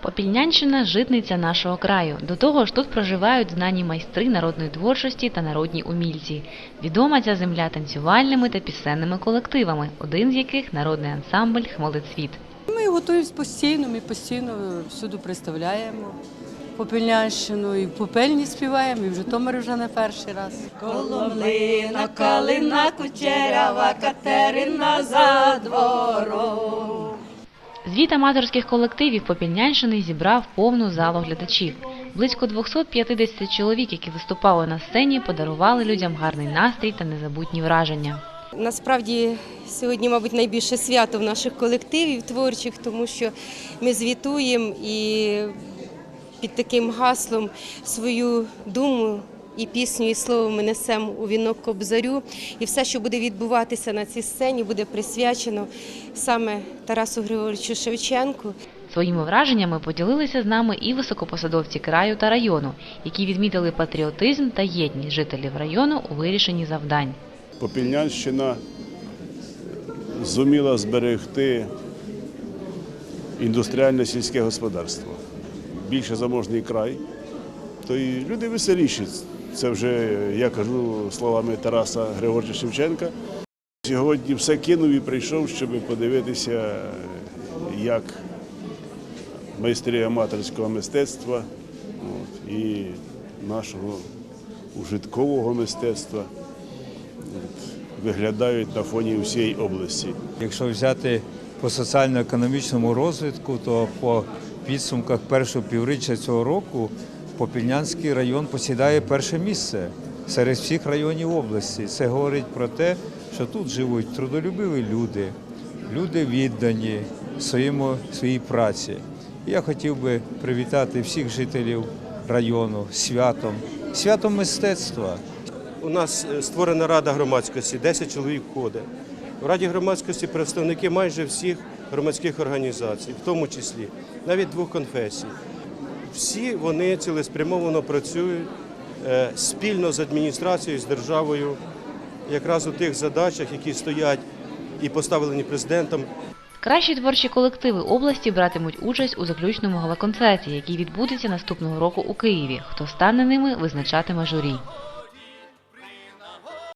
Попільнянщина житниця нашого краю. До того ж, тут проживають знані майстри народної творчості та народні умільці. Відома ця земля танцювальними та пісенними колективами, один з яких народний ансамбль Хмелецвіт. Ми готуємось постійно, ми постійно всюди представляємо Попільнянщину, і в Попельні співаємо, і в Житомирі вже не перший раз. Коломлина, калина, кучерява, Катерина за двором. Звіт аматорських колективів Попільнянщини зібрав повну залу глядачів. Близько 250 чоловік, які виступали на сцені, подарували людям гарний настрій та незабутні враження. Насправді сьогодні, мабуть, найбільше свято в наших колективів творчих, тому що ми звітуємо і під таким гаслом свою думу і пісню, і слово ми несемо у вінок Кобзарю. І все, що буде відбуватися на цій сцені, буде присвячено саме Тарасу Григоровичу Шевченку. Своїми враженнями поділилися з нами і високопосадовці краю та району, які відмітили патріотизм та єдність жителів району у вирішенні завдань. Попільнянщина зуміла зберегти індустріальне сільське господарство. Більше заможний край, то і люди веселіші. Це вже я кажу словами Тараса Григоровича Шевченка. Сьогодні все кинув і прийшов, щоб подивитися, як майстри аматорського мистецтва от, і нашого ужиткового мистецтва виглядають на фоні всієї області. Якщо взяти по соціально-економічному розвитку, то по підсумках першого півріччя цього року Попільнянський район посідає перше місце серед всіх районів області. Це говорить про те, що тут живуть трудолюбиві люди, люди віддані своєму, своїй праці. Я хотів би привітати всіх жителів району святом, святом мистецтва. У нас е, створена рада громадськості, 10 чоловік входить. В раді громадськості представники майже всіх громадських організацій, в тому числі навіть двох конфесій. Всі вони цілеспрямовано працюють е, спільно з адміністрацією, з державою, якраз у тих задачах, які стоять і поставлені президентом Кращі творчі колективи області братимуть участь у заключному галаконцерті, який відбудеться наступного року у Києві. Хто стане ними, визначатиме журі.